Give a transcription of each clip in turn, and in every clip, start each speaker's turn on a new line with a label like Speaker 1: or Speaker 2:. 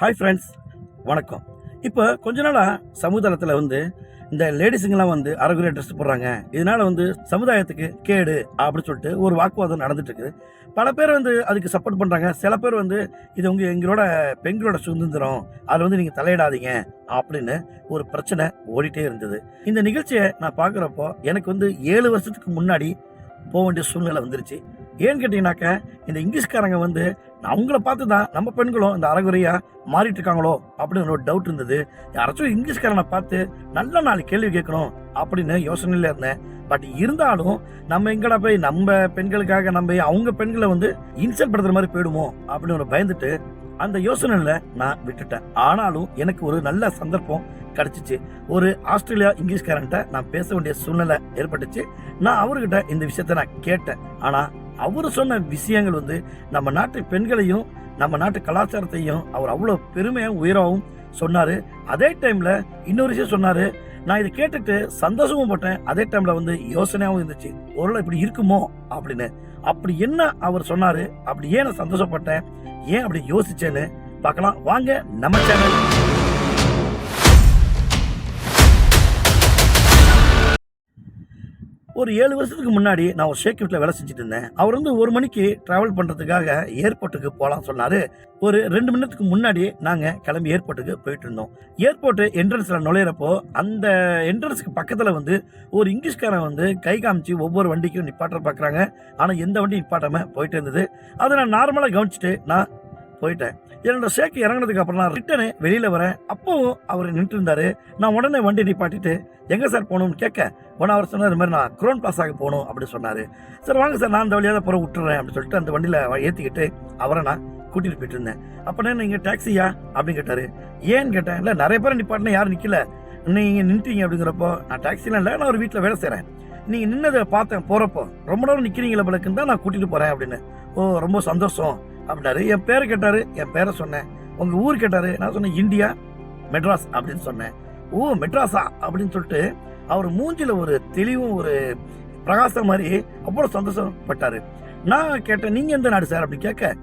Speaker 1: Hi friends வணக்கம். இப்போ கொஞ்ச நாளாக சமுதாயத்தில் வந்து இந்த லேடிஸுங்கெல்லாம் வந்து அரைகுறையாக ட்ரெஸ் போடுறாங்க. இதனால் வந்து சமுதாயத்துக்கு கேடு அப்படின்னு சொல்லிட்டு ஒரு வாக்குவாதம் நடந்துட்டு இருக்குது. பல பேர் வந்து அதுக்கு சப்போர்ட் பண்ணுறாங்க சில பேர் வந்து இது உங்கள் எங்களோட பெண்களோட சுதந்திரம். அதில் வந்து நீங்கள் தலையிடாதீங்க அப்படின்னு ஒரு பிரச்சனை ஓடிட்டே இருந்தது. இந்த நிகழ்ச்சியை நான் பார்க்குறப்போ எனக்கு வந்து ஏழு வருஷத்துக்கு முன்னாடி போக வேண்டிய சூழ்நிலை வந்துருச்சு. ஏன்னு கேட்டிங்கனாக்க இந்த இங்கிலீஷ்காரங்க வந்து அவங்கள பார்த்து தான் நம்ம பெண்களும் இந்த அறகுறையா மாறிட்டு இருக்காங்களோ அப்படின்னு ஒரு டவுட் இருந்தது. யாராச்சும் இங்கிலீஷ்காரனை பார்த்து நல்ல நாள் கேள்வி கேட்கணும் அப்படின்னு யோசனையில இருந்தேன். பட் இருந்தாலும் நம்ம எங்கடா போய் நம்ம பெண்களுக்காக நம்ம அவங்க பெண்களை வந்து இன்சல்ட் படுத்துற மாதிரி போயிடுமோ அப்படின்னு ஒரு பயந்துட்டு அந்த யோசனையில நான் விட்டுட்டேன். ஆனாலும் எனக்கு ஒரு நல்ல சந்தர்ப்பம் கிடைச்சிச்சு. ஒரு ஆஸ்திரேலியா இங்கிலீஷ்காரன்ட்ட நான் பேச வேண்டிய சூழ்நிலை ஏற்பட்டுச்சு. நான் அவர்கிட்ட இந்த விஷயத்த நான் கேட்டேன். ஆனா அவர் சொன்ன விஷயங்கள் வந்து நம்ம நாட்டு பெண்களையும் நம்ம நாட்டு கலாச்சாரத்தையும் அவர் அவ்வளோ பெருமையாக உயரவும் சொன்னார். அதே டைமில் இன்னொரு விஷயம் சொன்னார். நான் இதை கேட்டுட்டு சந்தோஷமும் பட்டேன். அதே டைமில் வந்து யோசனையாகவும் இருந்துச்சு. ஒருவேளை இப்படி இருக்குமோ அப்படின்னு. அப்படி என்ன அவர் சொன்னார்? அப்படி ஏன் நான் சந்தோஷப்பட்டேன்? ஏன் அப்படி யோசிச்சேன்னு பார்க்கலாம். வாங்க நம்ம சேனல் ஒரு ஏழு வருஷத்துக்கு முன்னாடி நான் ஒரு ஷேக் வீட்டில் வேலை செஞ்சுட்டு இருந்தேன். அவர் வந்து ஒரு மணிக்கு டிராவல் பண்ணுறதுக்காக ஏர்போர்ட்டுக்கு போகலாம் சொன்னார். ஒரு ரெண்டு மணி நேரத்துக்கு முன்னாடி நாங்கள் கிளம்பி ஏர்போர்ட்டுக்கு போயிட்டு இருந்தோம். ஏர்போர்ட்டு என்ட்ரன்ஸில் நுழையிறப்போ அந்த என்ட்ரன்ஸுக்கு பக்கத்தில் வந்து ஒரு இங்கிலீஷ்காரன் வந்து கை காமிச்சு ஒவ்வொரு வண்டிக்கும் நிப்பாட்ட பார்க்குறாங்க ஆனால் எந்த வண்டி நிப்பாட்டாமல் போயிட்டு இருந்தது. அதை நான் நார்மலாக கவனிச்சுட்டு நான் போயிட்டேன். என்னோட ஷேக்கு இறங்குனதுக்கு அப்புறம் நான் ரிட்டனு வெளியில் வரேன். அப்போவும் அவர் நின்றுட்டு இருந்தார் நான் உடனே வண்டி நிப்பாட்டிட்டு எங்கே சார் போகணும்னு கேட்க ஒன் அவர் சொன்னார் இது மாதிரி நான் குரோன் பிளாஸாக போகணும் அப்படின்னு சொன்னார். சார் வாங்க சார் நான் அந்த வழியாக தான் புற விட்டுறேன் அப்படின்னு சொல்லிட்டு அந்த வண்டியில் ஏற்றிக்கிட்டு அவரை நான் கூட்டிகிட்டு போயிட்டு இருந்தேன். அப்போனே நீங்கள் டாக்ஸியா அப்படின்னு கேட்டார். ஏன்னு கேட்டேன் இல்லை நிறைய பேர் நிப்பாட்டினா யாரும் நிற்கல நீங்கள் நின்றுட்டீங்க அப்படிங்கிறப்போ நான் டாக்ஸிலாம் இல்லை நான் ஒரு வீட்டில் வேலை செய்கிறேன் நீங்கள் நின்னதை பார்த்தேன் போகிறப்போ ரொம்ப நேரம் நிற்கிறீங்களா பலக்குன்னு தான் நான் கூட்டிகிட்டு போகிறேன் அப்படின்னு. ஓ ரொம்ப சந்தோஷம். அப்படின்னாரு என் பேரை கேட்டார். என் பேரை சொன்னேன். உங்கள் ஊர் கேட்டார். நான் சொன்னேன் இந்தியா மெட்ராஸ் அப்படின்னு சொன்னேன். ஓ மெட்ராஸா? அப்படின்னு சொல்லிட்டு அவர் மூஞ்சில் ஒரு தெளிவும் ஒரு பிரகாசம் மாதிரி அவ்வளோ சந்தோஷப்பட்டார் நான் கேட்டேன் நீங்கள் எந்த நாடு சார்? அப்படின்னு கேட்க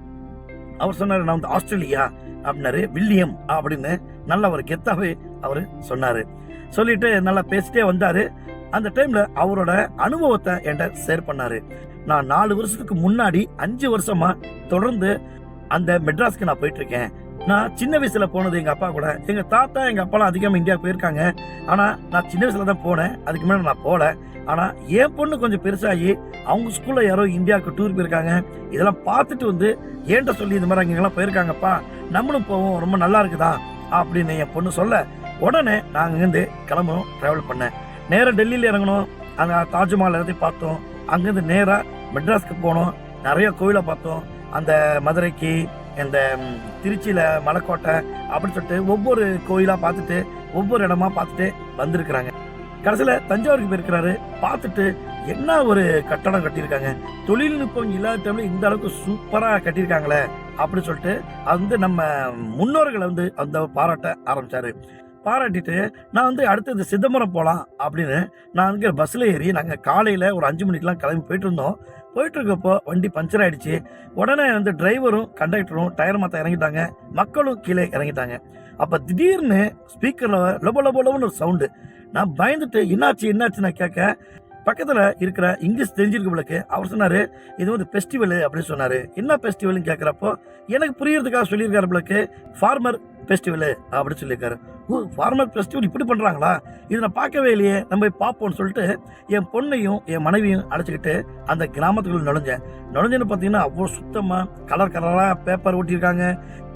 Speaker 1: அவர் சொன்னார் நான் வந்து ஆஸ்திரேலியா அப்படின்னாரு. வில்லியம் அப்படின்னு நல்ல ஒரு கெத்தாவே அவர் சொன்னார். சொல்லிட்டு நல்லா பேசிட்டே வந்தார். அந்த டைமில் அவரோட அனுபவத்தை என்கிட்ட ஷேர் பண்ணார். நான் நாலு வருஷத்துக்கு முன்னாடி அஞ்சு வருஷமா தொடர்ந்து அந்த மெட்ராஸ்க்கு நான் போயிட்டு இருக்கேன் நான் சின்ன வயசுல போனது எங்க அப்பா கூட. எங்க தாத்தா எங்க அப்பாலாம் அதிகமாக இந்தியா போயிருக்காங்க. ஆனா நான் சின்ன வயசுல தான் போனேன். அதுக்கு மேலே நான் போல. ஆனா என் பொண்ணு கொஞ்சம் பெருசாகி அவங்க ஸ்கூல்ல யாரோ இந்தியாவுக்கு டூர் போயிருக்காங்க. இதெல்லாம் பார்த்துட்டு வந்து ஏன்ட்ட சொல்லி இந்த மாதிரி அங்கெல்லாம் போயிருக்காங்கப்பா? நம்மளும் போவோம். ரொம்ப நல்லா இருக்குதா? அப்படின்னு என் பொண்ணு சொல்ல உடனே நான் அங்கேருந்து கிளம்பணும் ட்ராவல் பண்ணேன். நேராக டெல்லியில் இறங்கணும். அங்கே தாஜ்மஹால் எல்லாத்தையும் பார்த்தோம். அங்கேருந்து நேராக மெட்ராஸ்க்கு போனோம். நிறைய கோவிலை பார்த்தோம். அந்த மதுரைக்கு இந்த திருச்சியில் மலைக்கோட்டை அப்படின்னு சொல்லிட்டு ஒவ்வொரு கோயிலாக பார்த்துட்டு ஒவ்வொரு இடமா பார்த்துட்டு வந்திருக்கிறாங்க. கடைசியில் தஞ்சாவூருக்கு போயிருக்கிறாரு. பார்த்துட்டு என்ன ஒரு கட்டடம் கட்டியிருக்காங்க. தொழில்நுட்பம் இல்லாத டைமில் இந்த அளவுக்கு சூப்பராக கட்டியிருக்காங்களே அப்படின்னு சொல்லிட்டு அது வந்து நம்ம முன்னோர்களை வந்து அந்த பாராட்ட ஆரம்பிச்சாரு. பாராட்டிட்டு நான் வந்து அடுத்து இந்த சிதம்பரம் போகலாம் அப்படின்னு நான் அங்கே பஸ்ஸில் ஏறி நாங்கள் காலையில் ஒரு அஞ்சு மணிக்கெலாம் கிளம்பி போயிட்டு இருந்தோம். போயிட்டு இருக்கப்போ வண்டி பஞ்சர் ஆயிடுச்சு. உடனே வந்து டிரைவரும் கண்டக்டரும் டயர் மாற்ற இறங்கிட்டாங்க. மக்களும் கீழே இறங்கிட்டாங்க. அப்போ திடீர்னு ஸ்பீக்கரில் லொப லொப லொபன்னு ஒரு சவுண்டு நான் பயந்துட்டு என்னாச்சு என்னாச்சு நான் கேட்க பக்கத்தில் இருக்கிற இங்கிலீஷ் தெரிஞ்சிருக்கவங்களுக்கு அவர் சொன்னார் இது வந்து ஃபெஸ்டிவல் அப்படின்னு சொன்னார். என்ன ஃபெஸ்டிவல்னு கேட்குறப்போ எனக்கு புரியறதுக்காக சொல்லியிருக்காரு பிள்ளைக்கு ஃபார்மர் ஃபெஸ்டிவல் அப்படின்னு சொல்லியிருக்காரு. ஓ ஃபார்மர் ஃபெஸ்டிவல் இப்படி பண்ணுறாங்களா இது நான் பார்க்கவே இல்லையே நம்ம போய் பார்ப்போம்னு சொல்லிட்டு என் பொண்ணையும் என் மனைவியும் அழைச்சிக்கிட்டு அந்த கிராமத்துக்குள்ள நுழைஞ்சேன். நுழைஞ்சேன்னு பார்த்தீங்கன்னா அவ்வளோ சுத்தமாக கலர் கலராக பேப்பர் ஒட்டியிருக்காங்க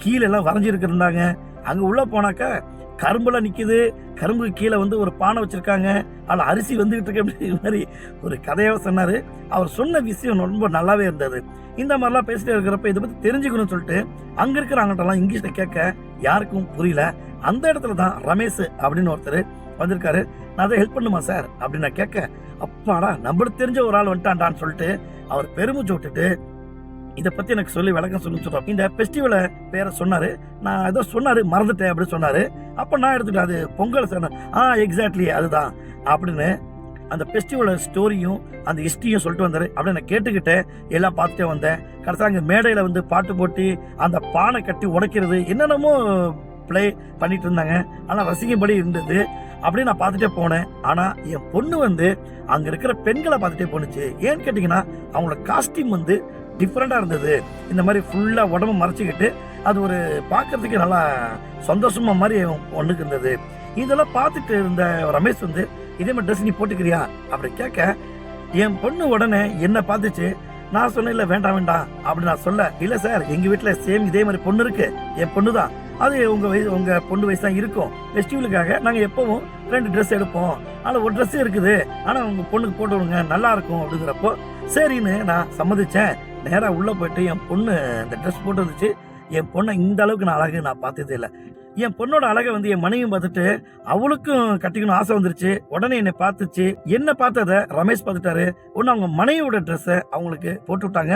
Speaker 1: கீழே எல்லாம் வரைஞ்சிருக்கிருந்தாங்க அங்கே உள்ளே போனாக்கா கரும்புல நிற்கிது கரும்புக்கு கீழே வந்து ஒரு பானை வச்சுருக்காங்க. அதில் அரிசி வந்துகிட்டு இருக்கு அப்படி மாதிரி ஒரு கதையாக சொன்னார். அவர் சொன்ன விஷயம் ரொம்ப நல்லாவே இருந்தது. இந்த மாதிரிலாம் பேசிட்டே இருக்கிறப்ப இதை பற்றி தெரிஞ்சுக்கணும்னு சொல்லிட்டு அங்கே இருக்கிறவங்கள்ட்டலாம் இங்கிலீஷில் கேட்க யாருக்கும் புரியல. அந்த இடத்துல தான் ரமேஷ் அப்படின்னு ஒருத்தர் வந்திருக்காரு. நான் அதை ஹெல்ப் பண்ணுமா சார்? அப்படின்னு நான் கேட்க அப்பாடா நம்மளுக்கு தெரிஞ்ச ஒரு ஆள் வந்துட்டான்டான்னு சொல்லிட்டு அவர் பெருமிச்சு விட்டுட்டு இதை பத்தி எனக்கு சொல்லி விளக்கம் சொல்லி சொல்றோம் இந்த ஃபெஸ்டிவலை பேரை சொன்னாரு. நான் ஏதோ சொன்னாரு மறந்துட்டேன் அப்படின்னு சொன்னாரு. அப்ப நான் எடுத்துட்டேன் அது பொங்கல் சார் ஆ எக்ஸாக்ட்லி அதுதான் அப்படின்னு அந்த ஃபெஸ்டிவலோட ஸ்டோரியும் அந்த ஹிஸ்ட்ரியும் சொல்லிட்டு வந்தாரு. அப்படின்னு நான் கேட்டுக்கிட்டு எல்லாம் பார்த்துட்டே வந்தேன். கடைசியாக அங்கே மேடையில் வந்து பாட்டு போட்டு அந்த பானை கட்டி உடைக்கிறது என்னென்னமோ ப்ளே பண்ணிட்டு இருந்தாங்க. ஆனால் ரசிக்கும்படி இருந்தது. அப்படியே நான் பார்த்துட்டே போனேன். ஆனால் என் பொண்ணு வந்து அங்கே இருக்கிற பெண்களை பார்த்துட்டே போணுச்சு. ஏன்னு கேட்டிங்கன்னா அவங்களோட காஸ்டியூம் வந்து டிஃப்ரெண்ட்டாக இருந்தது. இந்த மாதிரி ஃபுல்லாக உடம்பு மறைச்சிக்கிட்டு அது ஒரு பார்க்கறதுக்கு நல்லா சந்தோஷமாக மாதிரி ஒன்றுக்கு இருந்தது. இதெல்லாம் பார்த்துட்டு இருந்த ரமேஷ் வந்து இதே மாதிரி ட்ரெஸ் நீ போட்டுக்கிறியா? அப்படி கேட்க என் பொண்ணு உடனே என்னை பார்த்துச்சு. நான் சொன்னேன் இல்லை வேண்டாம் வேண்டாம். அப்படி நான் சொல்ல இல்லை சார் எங்கள் வீட்டில் சேம் இதே மாதிரி பொண்ணு இருக்கு. என் பொண்ணு தான். அது உங்கள் வயசு உங்கள் பொண்ணு வயசு தான் இருக்கும். ஃபெஸ்டிவலுக்காக நாங்கள் எப்போவும் ரெண்டு ட்ரெஸ் எடுப்போம். ஆனால் ஒரு ட்ரெஸ்ஸு இருக்குது. ஆனால் உங்கள் பொண்ணுக்கு போட்டு விடுங்க. நல்லா இருக்கும். அப்படிங்கிறப்போ சரின்னு நான் சம்மதித்தேன் நேராக உள்ளே போயிட்டு என் பொண்ணு அந்த ட்ரெஸ் போட்டு வந்துச்சு. என் பொண்ணை இந்த அளவுக்கு நான் அழகு நான் பார்த்ததே இல்லை. என் பொண்ணோட அழகை வந்து என் மனைவியும் பார்த்துட்டு அவளுக்கும் கட்டிக்கணும் ஆசை வந்துருச்சு. உடனே என்னை பார்த்துச்சு. என்ன பார்த்தத ரமேஷ் பார்த்துட்டாரு. ஒன்று அவங்க மனைவியோட ட்ரெஸ்ஸை அவங்களுக்கு போட்டு விட்டாங்க.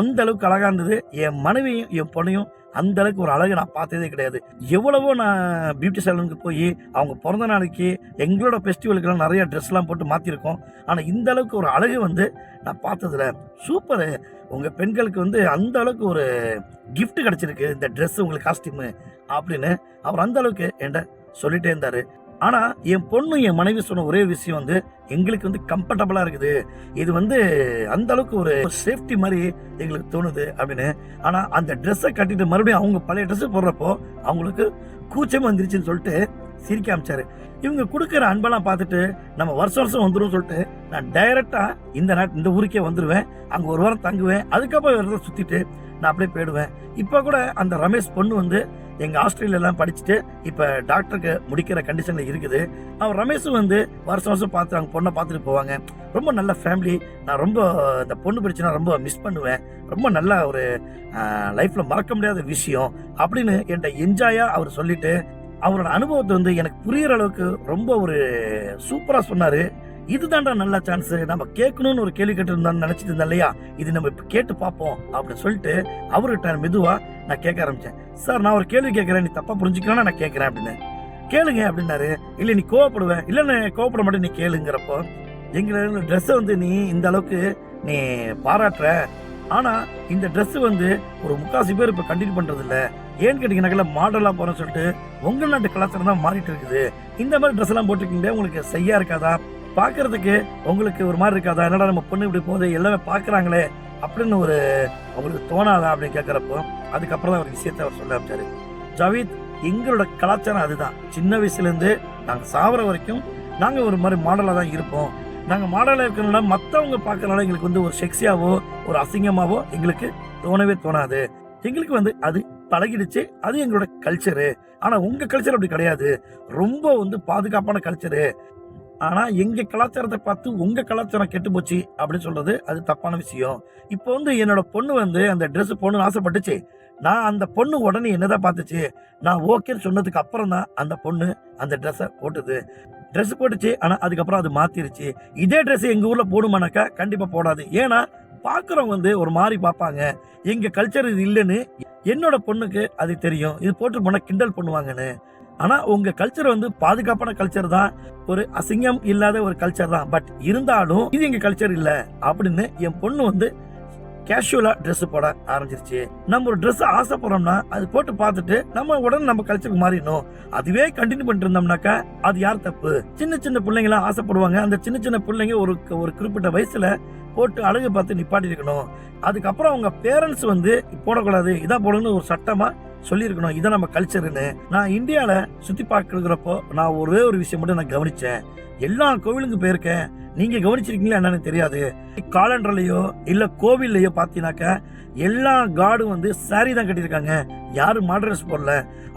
Speaker 1: அந்த அளவுக்கு அழகாக இருந்தது. என் மனைவியும் என் பொண்ணையும் அந்த அளவுக்கு ஒரு அழகு நான் பார்த்ததே கிடையாது. எவ்வளவோ நான் பியூட்டி சலூனுக்கு போய் அவங்க பிறந்த நாளைக்கு எங்களோட ஃபெஸ்டிவலுக்கெல்லாம் நிறைய ட்ரெஸ்லாம் போட்டு மாற்றிருக்கோம் ஆனால் இந்த அளவுக்கு ஒரு அழகு வந்து நான் பார்த்ததில்ல. சூப்பரு உங்கள் பெண்களுக்கு வந்து அந்த அளவுக்கு ஒரு கிஃப்ட் கிடச்சிருக்கு இந்த ட்ரெஸ் உங்களுக்கு காஸ்டியூமு அப்படின்னு. அவர் அந்த அளவுக்கு என்கிட்ட சொல்லிட்டே இருந்தார். ஆனால் என் பொண்ணு என் மனைவி சொன்ன ஒரே விஷயம் வந்து எங்களுக்கு வந்து கம்ஃபர்டபுளாக இருக்குது. இது வந்து அந்த அளவுக்கு ஒரு சேஃப்டி மாதிரி எங்களுக்கு தோணுது அப்படின்னு. ஆனால் அந்த ட்ரெஸ்ஸை கட்டிட்டு மறுபடியும் அவங்க பழைய ட்ரெஸ்ஸை போடுறப்போ அவங்களுக்கு கூச்சம் வந்துருச்சுன்னு சொல்லிட்டு சிரிக்க ஆரம்பிச்சாரு. இவங்க கொடுக்குற அன்பெல்லாம் பார்த்துட்டு நம்ம வருஷம் வருஷம் வந்துடும் சொல்லிட்டு நான் டைரக்டா இந்த நாட் இந்த ஊருக்கே வந்துடுவேன் அங்கே ஒரு வாரம் தங்குவேன். அதுக்கப்புறம் ஒரு இடத்துல சுற்றிட்டு நான் அப்படியே போயிடுவேன். இப்போ கூட அந்த ரமேஷ் பொண்ணு வந்து எங்கள் ஆஸ்திரேலியாலாம் படிச்சுட்டு இப்போ டாக்டருக்கு முடிக்கிற கண்டிஷனில் இருக்குது. அவன் ரமேஷும் வந்து வருஷம் வருஷம் பார்த்து அவங்க பொண்ணை பார்த்துட்டு போவாங்க. ரொம்ப நல்ல ஃபேமிலி நான் ரொம்ப இந்த பொண்ணு பிடிச்சினா ரொம்ப மிஸ் பண்ணுவேன். ரொம்ப நல்ல ஒரு லைஃப்பில் மறக்க முடியாத விஷயம். அப்படின்னு என்கிட்ட என்ஜாயாக அவர் சொல்லிட்டு அவரோட அனுபவத்தை வந்து எனக்கு புரியுற அளவுக்கு ரொம்ப ஒரு சூப்பரா சொன்னாரு. இதுதான்டா நல்ல சான்ஸ் நம்ம கேட்கணும்னு ஒரு கேள்வி கேட்டு இருந்தான்னு நினைச்சிட்டு இருந்தேன் இல்லையா? இது நம்ம இப்ப கேட்டு பார்ப்போம் அப்படின்னு சொல்லிட்டு அவர்கிட்ட மெதுவா நான் கேட்க ஆரம்பிச்சேன். சார் நான் ஒரு கேள்வி கேட்கறேன் நீ தப்பா புரிஞ்சுக்கலாம் நான் கேட்கறேன் அப்படின்னு. கேளுங்க அப்படின்னாரு. இல்ல நீ கோவப்படுவேன். இல்ல நான் கோவப்பட மாட்டேன் நீ கேளுங்கிறப்போ எங்களை ட்ரெஸ்ஸை வந்து நீ இந்த அளவுக்கு நீ பாராட்டுற. ஆனா இந்த ட்ரெஸ் வந்து ஒரு முக்காசி பேர் இப்ப கண்டினியூ பண்றது இல்ல ஏன்னு கேட்டீங்கன்னாக்கல மாடலா போகிறோம்னு சொல்லிட்டு உங்க நாட்டு கலாச்சாரம் தான் மாறிட்டு இருக்குது. இந்த மாதிரி ட்ரெஸ் எல்லாம் போட்டிருக்கீங்களே உங்களுக்கு செய்யா இருக்காதா? பாக்குறதுக்கு உங்களுக்கு ஒரு மாதிரி இருக்காதா? என்னடா நம்ம பொண்ணு இப்படி போகுது எல்லாமே பாக்குறாங்களே அப்படின்னு ஒரு உங்களுக்கு தோணாதா அப்படின்னு கேட்கறப்போ அதுக்கப்புறம் தான் ஒரு விஷயத்த அவர் சொல்ல ஆரம்பிச்சாரு. ஜாவித் எங்களோட கலாச்சாரம் அதுதான். சின்ன வயசுல இருந்து நாங்க சாவர வரைக்கும் நாங்க ஒரு மாதிரி மாடலா தான் இருப்போம். நாங்கள் மாடலாக இருக்கிறனால மற்றவங்க பார்க்கறனால எங்களுக்கு வந்து ஒரு செக்ஸியாவோ ஒரு அசிங்கமாவோ எங்களுக்கு தோணவே தோணாது. எங்களுக்கு வந்து அது பழகிடுச்சு. அது எங்களோட கல்ச்சரு ஆனால் உங்கள் கல்ச்சர் அப்படி கிடையாது. ரொம்ப வந்து பாதுகாப்பான கல்ச்சரு ஆனால் எங்கள் கலாச்சாரத்தை பார்த்து உங்கள் கலாச்சாரம் கெட்டு போச்சு அப்படின்னு சொல்கிறது அது தப்பான விஷயம். இப்போ வந்து என்னோட பொண்ணு வந்து அந்த ட்ரெஸ் போடணுன்னு ஆசைப்பட்டுச்சு. நான் அந்த பொண்ணு உடனே என்னதான் பார்த்துச்சு? நான் ஓகேன்னு சொன்னதுக்கு அப்புறம் தான் அந்த பொண்ணு அந்த ட்ரெஸ்ஸை போட்டுது. ட்ரெஸ் போட்டுச்சு ஆனால் அதுக்கப்புறம் அது மாத்திருச்சு. இதே ட்ரெஸ் எங்கள் ஊரில் போடுமானாக்கா கண்டிப்பாக போடாது. ஏன்னா பார்க்குறவங்க வந்து ஒரு மாதிரி பார்ப்பாங்க. எங்கள் கல்ச்சர் இது இல்லைன்னு என்னோட பொண்ணுக்கு அது தெரியும். இது போட்டு போனால் கிண்டல் பண்ணுவாங்கன்னு. ஆனால் உங்கள் கல்ச்சர் வந்து பாதுகாப்பான கல்ச்சர் தான். ஒரு அசிங்கம் இல்லாத ஒரு கல்ச்சர் தான். பட் இருந்தாலும் இது எங்கள் கல்ச்சர் இல்லை. அப்படின்னு என் பொண்ணு வந்து கேஷுவலா ட்ரெஸ் போட ஆரம்பிச்சிருச்சு. நம்ம ஒரு ட்ரெஸ் ஆசைப்படுறோம்னா அது போட்டு பார்த்துட்டு நம்ம உடனே நம்ம கல்ச்சருக்கு மாறிடணும். அதுவே கண்டினியூ பண்ணிட்டு இருந்தோம்னாக்கா அது யார் தப்பு? சின்ன சின்ன பிள்ளைங்களாம் ஆசைப்படுவாங்க. அந்த சின்ன சின்ன பிள்ளைங்க ஒரு ஒரு குறிப்பிட்ட வயசுல போட்டு அழகு பார்த்து நிப்பாட்டி இருக்கணும். அதுக்கப்புறம் அவங்க பேரண்ட்ஸ் வந்து போடக்கூடாது இதான் போடணும்னு ஒரு சட்டமா சொல்லியிருக்கணும். இதான் நம்ம கல்ச்சர்னு நான் இந்தியாவில் சுற்றி பார்க்குறப்போ நான் ஒரே ஒரு விஷயம் மட்டும் நான் கவனித்தேன் எல்லா கோவிலுக்கும் போயிருக்கேன். நீங்க கவனிச்சிருக்கீங்களா என்னன்னு தெரியாது. காலண்டர்லயோ இல்ல கோவில்லையோ பாத்தீங்கன்னாக்கா எல்லா காடும் வந்து சாரி தான் கட்டியிருக்காங்க. யாரும் மாடர்ஸ் போடல.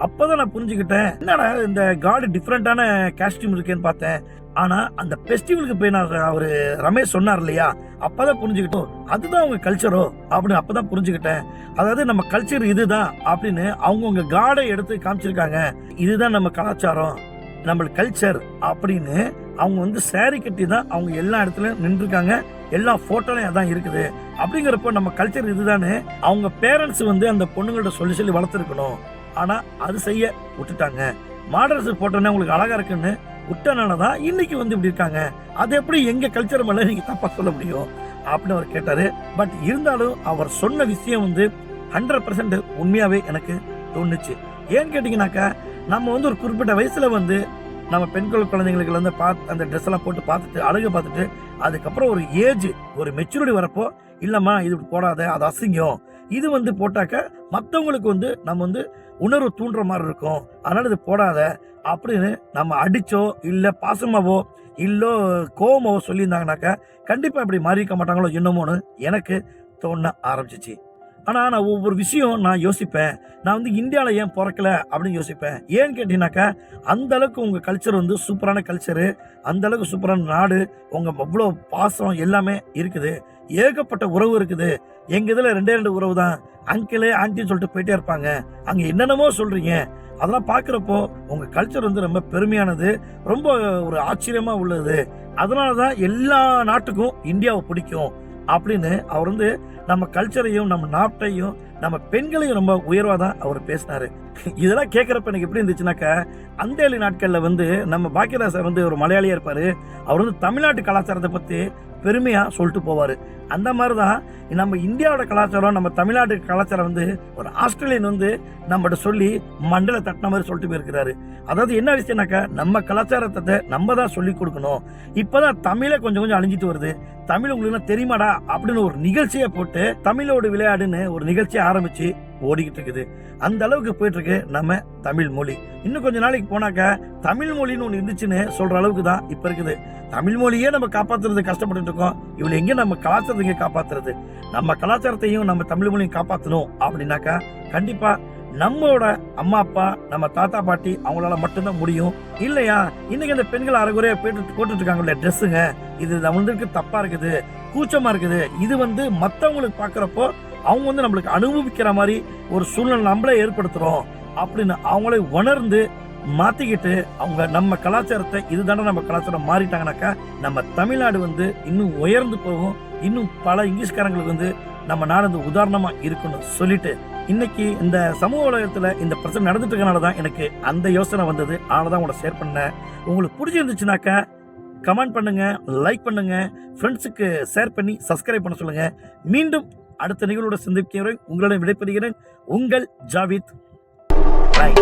Speaker 1: அப்பதான் நான் புரிஞ்சுக்கிட்டேன் என்னடா இந்த காடு டிஃப்ரெண்டான காஸ்டியூம் இருக்கேன்னு பார்த்தேன். ஆனா அந்த ஃபெஸ்டிவலுக்கு போய் நான் அவரு ரமேஷ் சொன்னார் இல்லையா? அப்பதான் புரிஞ்சுக்கிட்டோம் அதுதான் அவங்க கல்ச்சரோ அப்படின்னு அப்பதான் புரிஞ்சுக்கிட்டேன். அதாவது நம்ம கல்ச்சர் இதுதான் அப்படின்னு அவங்கவுங்க காடை எடுத்து காமிச்சிருக்காங்க. இதுதான் நம்ம கலாச்சாரம் நம்ம கல்ச்சர் அப்படின்னு அவங்க வந்து சேரீ கட்டி தான் அவங்க எல்லா இடத்துலையும் நின்றுருக்காங்க. எல்லா ஃபோட்டோலையும் அதான் இருக்குது. அப்படிங்கிறப்போ நம்ம கல்ச்சர் இதுதானே? அவங்க பேரண்ட்ஸ் வந்து அந்த பொண்ணுங்கள்ட்ட சொல்லி சொல்லி வளர்த்துருக்கணும். ஆனால் அது செய்ய விட்டுட்டாங்க. மாடல்ஸ் போட்டோன்னே உங்களுக்கு அழகாக இருக்குன்னு விட்டனால தான் இன்னைக்கு வந்து இப்படி இருக்காங்க. அது எப்படி எங்கள் கல்ச்சர் மேலே நீங்கள் தப்பாக சொல்ல முடியும்? அப்படின்னு அவர் கேட்டார். பட் இருந்தாலும் அவர் சொன்ன விஷயம் வந்து ஹண்ட்ரட் பர்சன்ட் உண்மையாகவே எனக்கு தோணுச்சு. ஏன்னு கேட்டிங்கனாக்கா நம்ம வந்து ஒரு குறிப்பிட்ட வயசில் வந்து நம்ம பெண்கள் குழந்தைங்களுக்கு வந்து பார்த்து அந்த ட்ரெஸ் எல்லாம் போட்டு பார்த்துட்டு அழகு பார்த்துட்டு அதுக்கப்புறம் ஒரு ஏஜ் ஒரு மெச்சூரிட்டி வரப்போ இல்லைம்மா இது போடாத அது அசிங்கம். இது வந்து போட்டாக்க மற்றவங்களுக்கு வந்து நம்ம வந்து உணர்வு தூண்டுற மாதிரி இருக்கும். அதனால் இது போடாத அப்படின்னு நம்ம அடித்தோ இல்லை பாசமாவோ இல்லோ கோவமாவோ சொல்லியிருந்தாங்கனாக்கா கண்டிப்பாக இப்படி மாறிக்க மாட்டாங்களோ என்னமோன்னு எனக்கு தோண ஆரம்பிச்சிச்சு. ஆனால் நான் ஒவ்வொரு விஷயம் நான் யோசிப்பேன். நான் வந்து இந்தியாவில் ஏன் பிறக்கல அப்படின்னு யோசிப்பேன். ஏன்னு கேட்டீங்கன்னாக்கா அந்த அளவுக்கு உங்கள் கல்ச்சர் வந்து சூப்பரான கல்ச்சரு அந்த அளவுக்கு சூப்பரான நாடு உங்கள் அவ்வளோ பாசம் எல்லாமே இருக்குது. ஏகப்பட்ட உறவு இருக்குது. எங்கள் இதில் ரெண்டே ரெண்டு உறவு தான். அங்கிளே ஆண்டின்னு சொல்லிட்டு போயிட்டே இருப்பாங்க. அங்கே என்னென்னமோ சொல்கிறீங்க அதெல்லாம் பார்க்குறப்போ உங்கள் கல்ச்சர் வந்து ரொம்ப பெருமையானது ரொம்ப ஒரு ஆச்சரியமாக உள்ளது. அதனால தான் எல்லா நாட்டுக்கும் இந்தியாவை பிடிக்கும். அப்படின்னு அவர் வந்து நம்ம கல்ச்சரையும் நம்ம நாட்டையும் நம்ம பெண்களையும் ரொம்ப உயர்வாக தான் அவர் பேசினார். இதெல்லாம் கேட்குறப்ப எனக்கு எப்படி இருந்துச்சுனாக்கா அந்தேலி நாட்களில் வந்து நம்ம பாக்கியராசர் வந்து ஒரு மலையாளியாக இருப்பார். அவர் வந்து தமிழ்நாட்டு கலாச்சாரத்தை பற்றி பெருமையாக சொல்லிட்டு போவார். அந்த மாதிரி தான் நம்ம இந்தியாவோட கலாச்சாரம் நம்ம தமிழ்நாட்டு கலாச்சாரம் வந்து ஒரு ஆஸ்திரேலியன் வந்து நம்மகிட்ட சொல்லி மண்டல தட்டின மாதிரி சொல்லிட்டு போயிருக்கிறாரு. அதாவது என்ன விஷயம்னாக்கா நம்ம கலாச்சாரத்தை நம்ம தான் சொல்லி கொடுக்கணும். இப்போ தான் தமிழை கொஞ்சம் கொஞ்சம் அழிஞ்சிட்டு வருது. தமிழ் உங்களுக்கு தெரியுமாடா? அப்படின்னு ஒரு நிகழ்ச்சியை போட்டு தமிழோட விளையாடுன்னு ஒரு நிகழ்ச்சியை ஆரம்பித்து ஓடிக்கிட்டு இருக்குது அந்த அளவுக்கு போயிட்டு இருக்கு நம்ம தமிழ் மொழி. இன்னும் கொஞ்ச நாளைக்கு போனாக்கா தமிழ் மொழின்னு ஒன்று இருந்துச்சுன்னு சொல்ற அளவுக்கு தான் இப்போ இருக்குது. தமிழ் மொழியே நம்ம காப்பாற்றுறது கஷ்டப்பட்டு இருக்கோம். இவளை எங்கே நம்ம கலாச்சாரத்தை எங்க காப்பாத்துறது? நம்ம கலாச்சாரத்தையும் நம்ம தமிழ் மொழியும் காப்பாற்றணும் அப்படின்னாக்கா கண்டிப்பாக நம்மளோட அம்மா அப்பா நம்ம தாத்தா பாட்டி அவங்களால மட்டும்தான் முடியும். இல்லையா? இன்னைக்கு இந்த பெண்கள் அரைகுறையா போட்டு போட்டுட்டு இருக்காங்கல்ல ட்ரெஸ்ஸுங்க இது நம்மளுக்கு தப்பா இருக்குது கூச்சமா இருக்குது. இது வந்து மத்தவங்களுக்கு பாக்குறப்போ அவங்க வந்து நம்மளுக்கு அனுபவிக்கிற மாதிரி ஒரு சூழ்நிலை நம்மளே ஏற்படுத்துறோம் அப்படின்னு அவங்களே உணர்ந்து மாத்திக்கிட்டு அவங்க நம்ம கலாச்சாரத்தை இதுதான நம்ம கலாச்சாரம் மாறிட்டாங்கனாக்கா நம்ம தமிழ்நாடு வந்து இன்னும் உயர்ந்து போகும். இன்னும் பல இங்கிலீஷ்காரங்களுக்கு வந்து நம்ம நாடு வந்து உதாரணமா இருக்குன்னு சொல்லிட்டு இன்னைக்கு இந்த சமூக உலகத்துல இந்த பிரச்சனை நடந்துட்டு இருக்கனால தான் எனக்கு அந்த யோசனை வந்தது. அதனால தான் உங்களை ஷேர் பண்ணேன். உங்களுக்கு பிடிச்சிருந்துச்சுனாக்கா கமெண்ட் பண்ணுங்க லைக் பண்ணுங்க ஃப்ரெண்ட்ஸுக்கு ஷேர் பண்ணி சப்ஸ்கிரைப் பண்ண சொல்லுங்க. மீண்டும் அடுத்த நிகழ்வோட சந்திக்கிறேன். உங்களிடம் விடைபெறுகிறேன். உங்கள் ஜாவித். பை